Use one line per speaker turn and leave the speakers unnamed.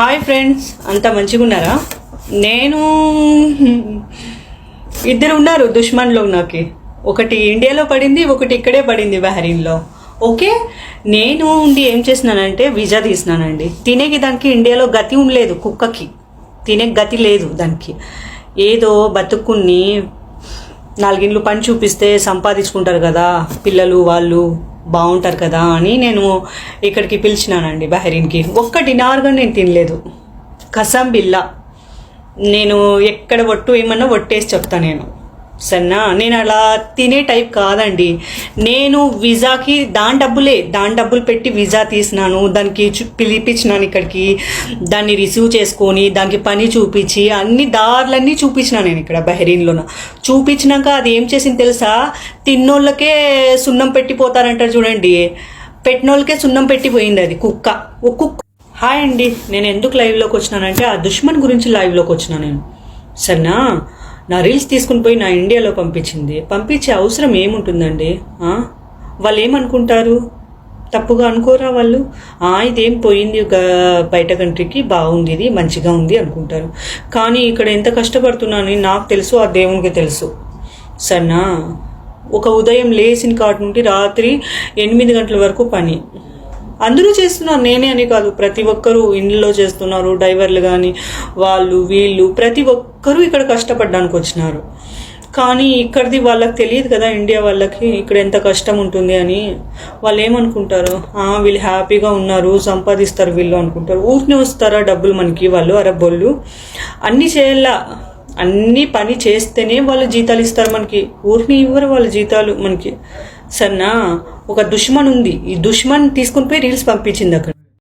Hi friends. అంతా మంచిగా ఉన్నారా నేను ఇద్దరు ఉన్నారు దుష్మన్లో నాకు. ఒకటి ఇండియాలో పడింది ఒకటి ఇక్కడే పడింది బహరీన్లో. ఓకే? నేను ఉండి ఏం చేసినానంటే వీజా తీసినానండి. తినేకి దానికి ఇండియాలో గతి ఉండలేదు కుక్కకి. తినే గతి లేదు దానికి. ఏదో బతుక్కుని నాలుగిండ్లు పని చూపిస్తే సంపాదించుకుంటారు కదా పిల్లలు వాళ్ళు. బాగుంటారు కదా అని నేను ఇక్కడికి పిలిచినానండి బహరీన్కి. ఒక్క డినార్గా నేను తినలేదు. కసం బిల్లా నేను ఎక్కడ ఒట్టు ఏమన్నా ఒట్టేసి చెప్తా నేను. సన్నా నేను అలా తినే టైప్ కాదండి. నేను వీసాకి దాని డబ్బులే దాని డబ్బులు పెట్టి వీసా తీసినాను దానికి పిలిపించినాను ఇక్కడికి దాన్ని రిసీవ్ చేసుకొని దానికి పని చూపించి అన్ని దారులన్నీ చూపించినా నేను ఇక్కడ బహరీన్లోన. చూపించినాక అది ఏం చేసింది తెలుసా? తిన్నోళ్ళకే సున్నం పెట్టిపోతారంటారు చూడండి. పెట్టినోళ్ళకే సున్నం పెట్టిపోయింది అది కుక్క. ఒక కుక్క. హాయ్ అండి నేను ఎందుకు లైవ్లోకి వచ్చినానంటే ఆ దుష్మన్ గురించి లైవ్లోకి వచ్చినా నేను. సరేనా నా రీల్స్ తీసుకుని పోయి నా ఇండియాలో పంపించింది. పంపించే అవసరం ఏముంటుందండి? వాళ్ళు ఏమనుకుంటారు తప్పుగా అనుకోరా వాళ్ళు? ఇదేం పోయింది ఒక బయట కంట్రీకి? బాగుంది ఇది మంచిగా ఉంది అనుకుంటారు. కానీ ఇక్కడ ఎంత కష్టపడుతున్నానని నాకు తెలుసు ఆ దేవునికి తెలుసు. సన్నా ఒక ఉదయం లేచిన కాటి నుండి రాత్రి ఎనిమిది గంటల వరకు పని. అందరూ చేస్తున్నారు. నేనే అని కాదు. ప్రతి ఒక్కరూ ఇండ్లలో చేస్తున్నారు. డ్రైవర్లు కానీ వాళ్ళు వీళ్ళు ప్రతి ఒక్కరూ ఇక్కడ కష్టపడడానికి వచ్చినారు. కానీ ఇక్కడిది వాళ్ళకి తెలియదు కదా ఇండియా వాళ్ళకి ఇక్కడ ఎంత కష్టం ఉంటుంది అని. వాళ్ళు ఏమనుకుంటారు? వీళ్ళు హ్యాపీగా ఉన్నారు సంపాదిస్తారు వీళ్ళు అనుకుంటారు. ఊరిని వస్తారా డబ్బులు మనకి వాళ్ళు? అరబ్బోళ్ళు అన్నీ చేయాలా. అన్ని పని చేస్తేనే వాళ్ళు జీతాలు ఇస్తారు మనకి. ఊరిని ఇవ్వరు వాళ్ళ జీతాలు మనకి. సరేనా ఒక దుష్మన్ ఉంది ఈ దుష్మన్ తీసుకుని పోయి రీల్స్ పంపించింది అక్కడ.